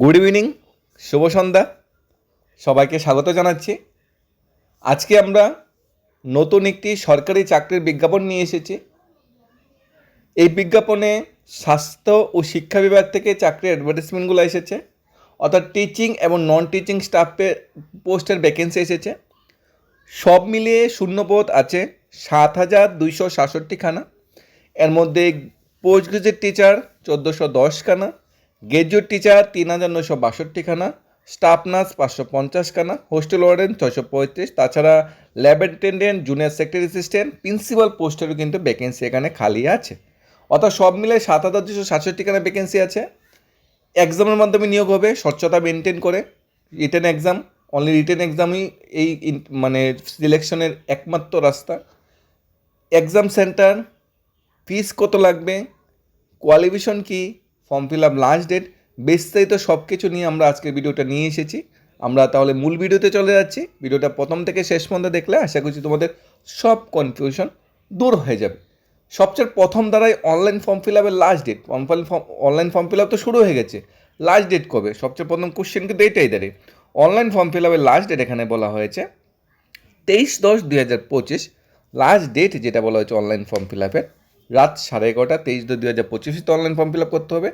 Good evening শুভ সন্ধ্যা। সবাইকে স্বাগত জানাচ্ছি। আজকে আমরা নতুন একটি সরকারি চাকরির বিজ্ঞাপন নিয়ে এসেছি। এই বিজ্ঞাপনে স্বাস্থ্য ও শিক্ষা বিভাগ থেকে চাকরির অ্যাডভার্টাইজমেন্টগুলো এসেছে, অর্থাৎ টিচিং এবং নন টিচিং স্টাফের পোস্টের ভ্যাকেন্সি এসেছে। সব মিলিয়ে শূন্যপদ আছে সাত হাজার দুইশো সাতষট্টিখানা এর মধ্যে পোস্ট গ্রাজুয়েট টিচার চোদ্দোশো দশখানা গ্রাজুয়েট টিচার তিন হাজার নশো বাষট্টিখানা, স্টাফ নার্স পাঁচশো পঞ্চাশখানা, হোস্টেল ওয়ার্ডেন ছয়শো পঁয়ত্রিশ, তাছাড়া lab attendant, junior secretary assistant, principal পোস্টেরও কিন্তু ভ্যাকেন্সি এখানে খালি আছে। অর্থাৎ সব মিলে সাত হাজার দুশো সাতষট্টিখানা ভ্যাকেন্সি আছে। এক্সামের মাধ্যমে নিয়োগ হবে, স্বচ্ছতা মেনটেন করে রিটেন এক্সাম অনলি রিটেন এক্সামই এই মানে সিলেকশনের একমাত্র রাস্তা। এক্সাম সেন্টার ফিস কত লাগবে কোয়ালিফিকেশন কি form fill up last date. বিস্তারিত সব কিছু নিয়ে আমরা আজকের ভিডিওটা নিয়ে এসেছি। আমরা তাহলে মূল ভিডিওতে চলে যাচ্ছি। ভিডিওটা প্রথম থেকে শেষ পর্যন্ত দেখলে আশা করছি তোমাদের সব কনফিউশন দূর হয়ে যাবে। সবচেয়ে প্রথম দ্বারাই অনলাইন ফর্ম ফিল আপের last date form online form fill up তো শুরু হয়ে গেছে। লাস্ট ডেট কবে? সবচেয়ে প্রথম কোশ্চেন কিন্তু এটাই দাঁড়িয়ে। অনলাইন ফর্ম ফিল আপের লাস্ট ডেট এখানে বলা হয়েছে। তেইশ দশ দুই হাজার পঁচিশ। লাস্ট ডেট যেটা বলা হয়েছে অনলাইন ফর্ম ফিল আপের রাত সাড়ে এগারোটা, তেইশ দশ দুই হাজার পঁচিশে অনলাইন ফর্ম ফিল আপ করতে হবে।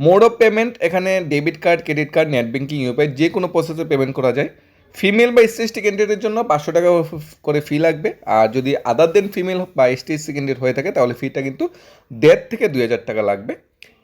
মোড অফ পেমেন্ট এখানে debit card credit card net banking UPI যে কোনো প্রসেসে পেমেন্ট করা যায়। ফিমেল বা এসসি এসটি ক্যান্ডিডেটের জন্য পাঁচশো টাকা করে ফি লাগবে। আর যদি আদার দেন ফিমেল বা এসটি এসসি ক্যান্ডিডেট হয়ে থাকে, তাহলে ফিটা কিন্তু দেড় থেকে দুই হাজার টাকা লাগবে।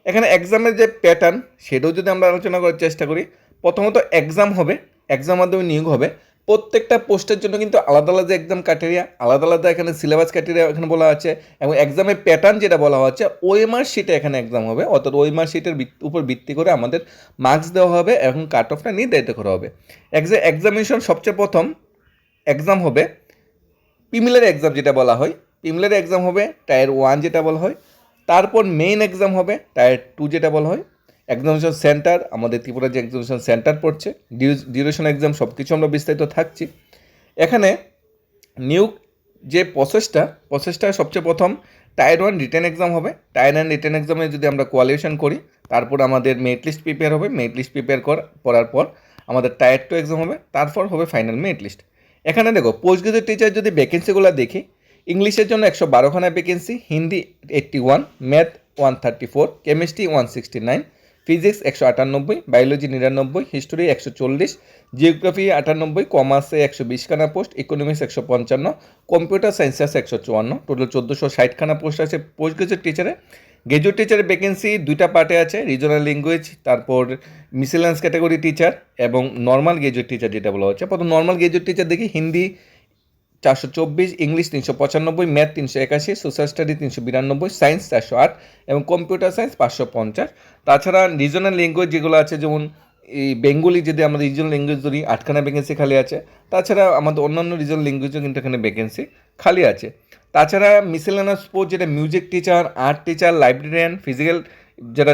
এখানে এক্সামের যে প্যাটার্ন সেটাও যদি আমরা আলোচনা করার চেষ্টা করি, প্রথমত এক্সাম হবে এক্সাম মাধ্যমে নিয়োগ হবে। প্রত্যেকটা পোস্টের জন্য কিন্তু আলাদা আলাদা এক্সাম ক্রাইটেরিয়া আলাদা আলাদা এখানে সিলেবাস ক্রাইটেরিয়া এখানে বলা আছে এবং এক্সামের প্যাটার্ন যেটা বলা হচ্ছে ওএমআর শিটে এখানে এক্সাম হবে। অর্থাৎ ওএমআর শিটের উপর ভিত্তি করে আমাদের মার্কস দেওয়া হবে এবং কাট অফটা নির্ধারিত করা হবে। এক্সামিনেশন সবচেয়ে প্রথম এক্সাম হবে প্রিমিলারি এক্সাম যেটা বলা হয়। প্রিমিলারি এক্সাম হবে টায়ার ওয়ান যেটা বলা হয়। তারপর মেইন এক্সাম হবে টায়ার টু যেটা বলা হয়। এক্সামিনেশন সেন্টার আমাদের ত্রিপুরা যে এক্সামিনেশন সেন্টার পড়ছে ডিউরেশন এক্সাম সব কিছু আমরা বিস্তারিত থাকছি। এখানে নিয়োগ যে প্রসেসটা প্রসেসটা সবচেয়ে প্রথম টায়ার ওয়ান রিটেন এক্সাম হবে। টায়ার ওয়ান রিটেন এক্সামে যদি আমরা কোয়ালিফিকেশন করি, তারপর আমাদের মেরিট লিস্ট প্রিপেয়ার হবে। মেরিট লিস্ট প্রিপেয়ার কর, করার পর আমাদের টায়ার টু এক্সাম হবে, তারপর হবে ফাইনাল মেরিট লিস্ট এখানে দেখো পোস্ট গ্রাজুয়েট টিচার যদি ভ্যাকেন্সিগুলো দেখি, ইংলিশের জন্য একশো বারোখানা vacancy Hindi eighty one math one thirty four chemistry one sixty nine physics একশো আটানব্বই, বায়োলজি নিরানব্বই, হিস্টোরি একশো চল্লিশ, জিওগ্রাফি আটানব্বই, কমার্সে একশো বিশখানা পোস্ট, ইকোনমিক্স একশো পঞ্চান্ন, কম্পিউটার সায়েন্স আছে একশো চুয়ান্ন, টোটাল চোদ্দোশো ষাটখানা পোস্ট আছে। পোস্ট গ্রাজুয়েট টিচারে, গ্রাজুয়েট টিচারের ভ্যাকেন্সি দুইটা পার্টে আছে রিজনাল ল্যাঙ্গুয়েজ তারপর মিসেলেন্স ক্যাটাগরি টিচার এবং নর্মাল গ্রাজুয়েট টিচার যেটা বলা হচ্ছে। প্রথম নর্মাল গ্রাজুয়েট টিচার দেখি, হিন্দি চারশো চব্বিশ, ইংলিশ তিনশো পঁচানব্বই, ম্যাথ তিনশো একাশি, সোশ্যাল স্টাডি তিনশো বিরানব্বই, সায়েন্স চারশো আট এবং কম্পিউটার সায়েন্স পাঁচশো পঞ্চাশ। তাছাড়া রিজনাল ল্যাঙ্গুয়েজ যেগুলো আছে, যেমন এই বেঙ্গলি যদি আমরা রিজনাল ল্যাঙ্গুয়েজ ধরি, আটখানা ভ্যাকেন্সি খালি আছে। তাছাড়া আমাদের অন্যান্য রিজনাল ল্যাঙ্গুয়েজও কিন্তু এখানে ভ্যাকেন্সি খালি আছে। তাছাড়া মিসেলেনাস স্পোর্ট যেটা music teacher art teacher librarian physical যারা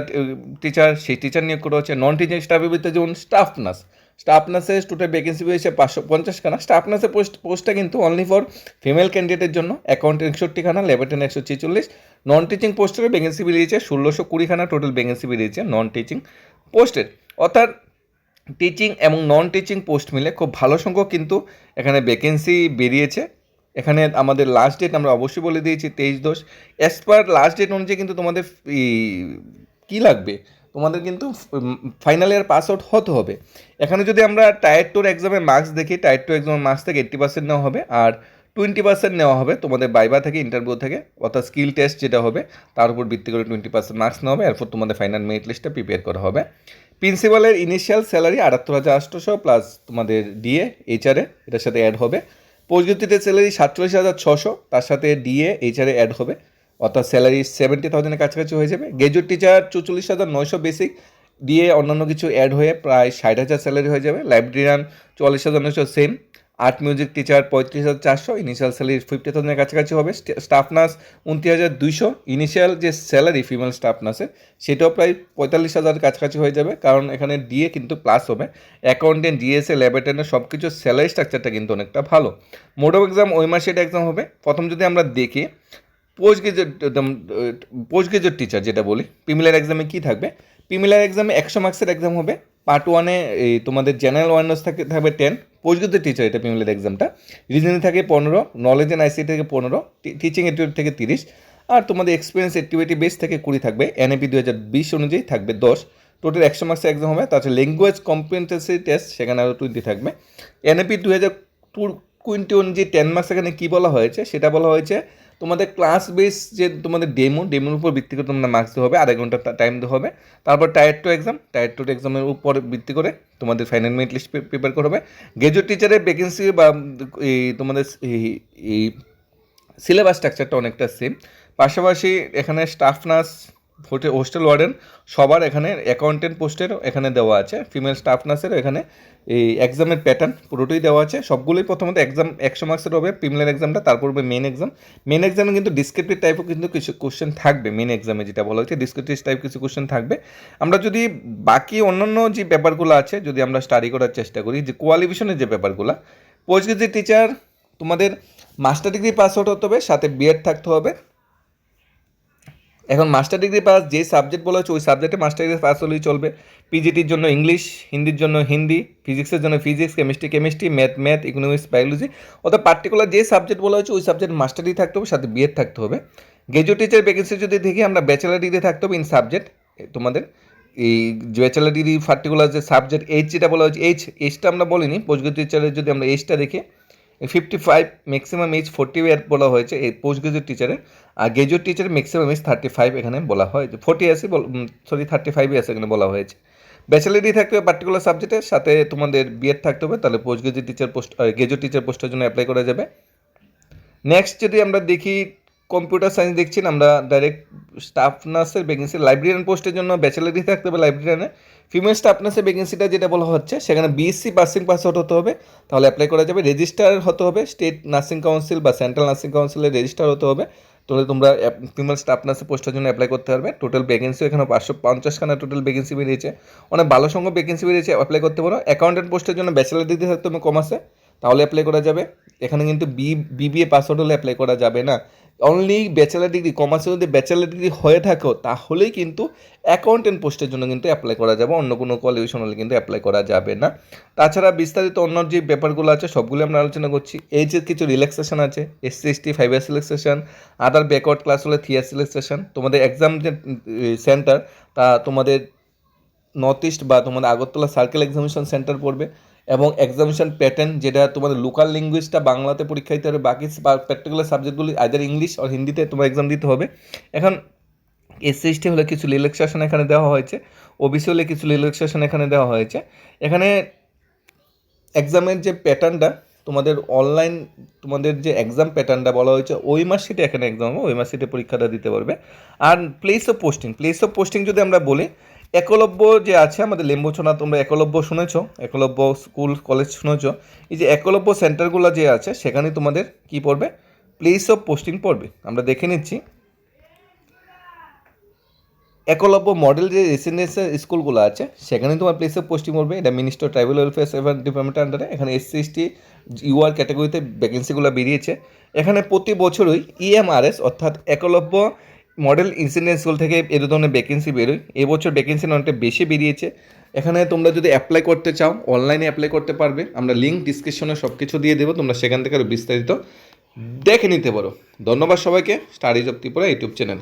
টিচার সেই টিচার নিয়োগ করা হচ্ছে। নন টিচিং স্টাফের ভিতরে যেমন স্টাফ নার্স স্টাফ নার্সের টোটাল ভ্যাকেন্সি পেয়েছে পাঁচশো পঞ্চাশখানা স্টাফ নার্সের পোস্ট পোস্টটা কিন্তু অনলি ফর ফিমেল ক্যান্ডিডেটের জন্য। অ্যাকাউন্ট একষট্টিখানা লেবারটেন একশো ছেচল্লিশ। নন টিচিং পোস্টের ভ্যাকেন্সি বেরিয়েছে ষোলোশো কুড়িখানা টোটাল ভ্যাকেন্সি বেরিয়েছে নন টিচিং পোস্টের অর্থাৎ টিচিং এবং নন টিচিং পোস্ট মিলে খুব ভালো সংখ্যক কিন্তু এখানে ভ্যাকেন্সি বেরিয়েছে। এখানে আমাদের লাস্ট ডেট আমরা অবশ্যই বলে দিয়েছি, তেইশ দশ। অ্যাজ পার লাস্ট ডেট অনুযায়ী কিন্তু তোমাদের কী লাগবে? তোমাদের কিন্তু ফাইনাল ইয়ার পাস আউট হতে হবে। এখানে যদি আমরা টায়ার টুর এক্সামের মার্কস দেখি টায়ার টু এক্সামের মার্কস থেকে এইট্টি পার্সেন্ট নেওয়া হবে আর টোয়েন্টি পার্সেন্ট নেওয়া হবে তোমাদের বাইবা থেকে ইন্টারভিউ থেকে, অর্থাৎ স্কিল টেস্ট যেটা হবে, তার উপর ভিত্তি করে টোয়েন্টি পার্সেন্ট মার্কস নেওয়া হবে, এরপর তোমাদের ফাইনাল মেরিট লিস্টটা প্রিপেয়ার করা হবে। প্রিন্সিপালের ইনিশিয়াল স্যালারি আটাত্তর হাজার আটশোশো প্লাস তোমাদের ডিএ এইচআরএ এটার সাথে অ্যাড হবে। পোস্টগ্রাজুয়েটের স্যালারি সাতচল্লিশ হাজার ছশো, তার সাথে ডিএ এইচআরএ অ্যাড হবে। অর্থাৎ স্যালারি সেভেন্টি থাউজেন্ডের কাছাকাছি হয়ে যাবে। গ্রাজুয়েট টিচার চৌচল্লিশ হাজার নয়শো বেসিক দিয়ে অন্যান্য কিছু অ্যাড হয়ে প্রায় ষাট হাজার স্যালারি হয়ে যাবে। লাইব্রেরিয়ান চুয়াল্লিশ হাজার নয়শো সেম আর্ট মিউজিক টিচার পঁয়ত্রিশ হাজার চারশো। ইনিশিয়াল স্যালারি ফিফটি থাউজেন্ডের কাছাকাছি হবে। স্টাফ নার্স উনত্রিশ হাজার দুইশো। ইনিশিয়াল যে স্যালারি ফিমেল স্টাফ নার্সের সেটাও প্রায় পঁয়তাল্লিশ হাজার কাছাকাছি হয়ে যাবে। কারণ এখানে ডিএ কিন্তু প্লাস হবে। অ্যাকাউন্টেন্ট ডিএসএ ল্যাবরেটনের সব কিছু স্যালারি স্ট্রাকচারটা কিন্তু অনেকটা ভালো। মোড অফ এক্সাম ওই মাসের এক্সাম হবে। প্রথম যদি আমরা দেখি post graduate post graduate teacher যেটা বলি প্রিমিলার এক্সামে কী থাকবে? প্রিমিলার এক্সামে একশো মার্কসের এক্সাম হবে পার্ট ওয়ানে এই তোমাদের জেনারেল অ্যাওয়ারনেস থাকে, থাকবে টেন পোস্টগ্রাজুয়েট টিচার এটা ফিমেলের এক্সামটা রিজনিং থাকে পনেরো নলেজ অ্যান্ড আইসি থেকে পনেরো টিচিং অ্যাক্টিভিটি থেকে তিরিশ, আর তোমাদের এক্সপিরিয়েন্স অ্যাক্টিভিটি বেস থেকে কুড়ি থাকবে এনএপি দু হাজার বিশ অনুযায়ী থাকবে দশ টোটাল একশো মার্কসের এক্সাম হবে তাছাড়া ল্যাঙ্গুয়েজ কম্পিটেন্সি টেস্ট সেখানে আরও টোয়েন্টি থাকবে এনএপি দু হাজার টু টোয়েন্টি অনুযায়ী টেন মার্কস এখানে কী বলা হয়েছে? সেটা বলা হয়েছে তোমাদের ক্লাস বেস যে তোমাদের ডেমো ডেমোর উপর ভিত্তি করে তোমাদের মার্কস দিতে হবে, আধা ঘণ্টা টাইম দিতে হবে। তারপর tier two exam tier two এক্সামের উপর ভিত্তি করে তোমাদের ফাইনাল মেরিট লিস্ট প্রিপেয়ার করা হবে। গ্রাজুয়েট টিচারের ভ্যাকেন্সি বা এই তোমাদের এই- এই সিলেবাস স্ট্রাকচারটা অনেকটা সেম পাশাপাশি এখানে স্টাফ নার্স হোস্টেল ওয়ার্ডেন, সবার এখানে অ্যাকাউন্টেন্ট পোস্টের এখানে দেওয়া আছে ফিমেল স্টাফ নার্সের এখানে এই এক্সামের প্যাটার্ন পুরোটাই দেওয়া আছে। সবগুলোই প্রথমত এক্সাম একশো মার্কসের হবে ফিমেলের এক্সামটা তারপর হবে মেন এক্সাম মেন এক্সামে কিন্তু ডিসক্রিপটিভ টাইপও কিন্তু কিছু কোশ্চেন থাকবে মেন এক্সামে যেটা বলা হয়েছে ডিসক্রিপটিভ টাইপ কিছু কোশ্চেন থাকবে। আমরা যদি বাকি অন্যান্য যে ব্যাপারগুলো আছে, যদি আমরা স্টাডি করার চেষ্টা করি, যে কোয়ালিফিকেশনের যে ব্যাপারগুলো পোস্ট টিচার তোমাদের মাস্টার ডিগ্রি পাস আউট হতে হবে, সাথে বিএড থাকতে হবে। এখন মাস্টার ডিগ্রি পাস যে সাবজেক্ট বলা হচ্ছে ওই সাবজেক্টে মাস্টার ডিগ্রি পাস হলেই চলবে। পিজিটির জন্য ইংলিশ হিন্দির জন্য হিন্দি ফিজিক্সের জন্য physics chemistry chemistry math math economics biology অর্থাৎ পার্টিকুলার যে সাবজেক্ট বলা হচ্ছে ওই সাবজেক্ট মাস্টার ডিগ্রি থাকতে হবে, সাথে বিএড থাকতে হবে। গ্রাজুয়েট টিচার ভ্যাকেন্সি যদি দেখি, আমরা ব্যাচেলার ডিগ্রি থাকতে হবে ইন সাবজেক্ট তোমাদের এই ব্যাচেলার ডিগ্রি পার্টিকুলার যে সাবজেক্ট এইচ যেটা বলা হচ্ছে এইচ এইচটা আমরা বলিনি পোস্ট গ্রাজুয়েট টিচারের যদি আমরা এইচটা দেখি fifty five maximum age forty year বলা হয়েছে এই পোস্ট গ্রাজুয়েট টিচারে আর গ্রাজুয়েট টিচারের ম্যাক্সিমাম এজ থার্টি ফাইভ এখানে বলা হয়েছে ফোর্টি আসি সরি থার্টি ফাইভই ইয়ার্স এখানে বলা হয়েছে। ব্যাচেলারি থাকতে হবে পার্টিকুলার সাবজেক্টের সাথে তোমাদের বিএড থাকতে হবে, তাহলে post graduate teacher post graduate teacher পোস্টের জন্য অ্যাপ্লাই করা যাবে। নেক্সট যদি আমরা দেখি কম্পিউটার সায়েন্স দেখছি না, আমরা ডাইরেক্ট স্টাফ নার্সের ভ্যাকেন্সি লাইব্রেরিয়ান পোস্টের জন্য ব্যাচেলারি থাকতে হবে লাইব্রেরিয়ানে ফিমেল স্টাফ নার্সের ভ্যাকেন্সিটা যেটা বলা হচ্ছে সেখানে বিএসসি পাসিং পাস হতে হবে তাহলে অ্যাপ্লাই করা যাবে। রেজিস্টার হতে হবে স্টেট নার্সিং কাউন্সিল বা সেন্ট্রাল নার্সিং কাউন্সিলে রেজিস্টার হতে হবে তাহলে তোমরা ফিমেল স্টাফ নার্সের পোস্টের জন্য অ্যাপ্লাই করতে পারবে। টোটাল ভ্যাকেন্সি এখানে পাঁচশো পঞ্চাশখানা টোটাল ভ্যাকেন্সি বেরিয়েছে। অনেক ভালো সংখ্যক ভ্যাকেন্সি বেরিয়েছে অ্যাপ্লাই করতে পারো। অ্যাকাউন্টেন্ট পোস্টের জন্য ব্যাচেলার ডিগ্রি থাকতে হবে কমার্সে তাহলে অ্যাপ্লাই করা যাবে। এখানে কিন্তু বি বিবিএ পাস আউট হলে অ্যাপ্লাই করা যাবে না। অনলি ব্যাচেলার ডিগ্রি কমার্সে যদি ব্যাচেলার ডিগ্রি হয়ে থাকো তাহলেই কিন্তু অ্যাকাউন্টেন্ট পোস্টের জন্য কিন্তু অ্যাপ্লাই করা যাবে, অন্য কোনো কোয়ালিফিকেশন হলে কিন্তু অ্যাপ্লাই করা যাবে না। তাছাড়া বিস্তারিত অন্য যে ব্যাপারগুলো আছে, সবগুলো আমরা আলোচনা করছি। এই যে কিছু রিল্যাক্সেশন আছে SC ST five years relaxation other backward class হলে থ্রি ইয়ার্স রিল্যাক্সেশন তোমাদের এক্সাম যে সেন্টার তা তোমাদের নর্থ ইস্ট বা তোমাদের আগরতলা সার্কেল এক্সামিনেশন সেন্টার পড়বে। এবং এক্সামিনেশন প্যাটার্ন যেটা তোমাদের লোকাল ল্যাঙ্গুয়েজটা বাংলাতে পরীক্ষা দিতে হবে, বাকি পার্টিকুলার সাবজেক্টগুলি আইদার ইংলিশ আর হিন্দিতে তোমার এক্সাম দিতে হবে। এখন এসসি এসটি হলে কিছু রিল্যাক্সেশন এখানে দেওয়া হয়েছে ওবিসি হলে কিছু রিল্যাক্সেশন এখানে দেওয়া হয়েছে। এখানে এক্সামের যে প্যাটার্নটা তোমাদের অনলাইন তোমাদের যে এক্সাম প্যাটার্নটা বলা হয়েছে, ওই মার্কশিটে এখানে এক্সাম হবে, ওই মার্কশিটে পরীক্ষাটা দিতে পারবে। আর place of posting place of posting যদি আমরা বলি একলব্য যে আছে আমাদের লেম্বছনা তোমরা একলব্য শুনেছ, একলব্য স্কুল, কলেজ শুনেছ, এই যে একলব্য সেন্টারগুলো যে আছে, সেখানে তোমাদের কি পড়বে? প্লেস অফ পোস্টিং পড়বে। আমরা দেখে নিচ্ছি। একলব্য মডেল যে রেসিডেন্সিয়াল স্কুলগুলো আছে সেখানে তোমার প্লেস অফ পোস্টিং পড়বে। এটা মিনিস্টার ট্রাইবাল ওয়েলফেয়ার সেভার ডিপার্টমেন্টের আন্ডারে এখানে এসসি এসটি ইউআর ক্যাটাগরিতে ভ্যাকেন্সিগুলো বেরিয়েছে। এখানে প্রতি বছরই ইএমআরএস অর্থাৎ একলব্য মডেল ইনসিডেন্ট স্কুল থেকে এর ধরনের ভ্যাকেন্সি বেরোয় এবছর ভ্যাকেন্সি অনেকটা বেশি বেরিয়েছে। এখানে তোমরা যদি অ্যাপ্লাই করতে চাও অনলাইনে অ্যাপ্লাই করতে পারবে। আমরা লিঙ্ক ডিসক্রিপশনে সব কিছু দিয়ে দেবো। তোমরা সেখান থেকে আরও বিস্তারিত দেখে নিতে পারো। ধন্যবাদ সবাইকে। Studies of Tripura YouTube channel.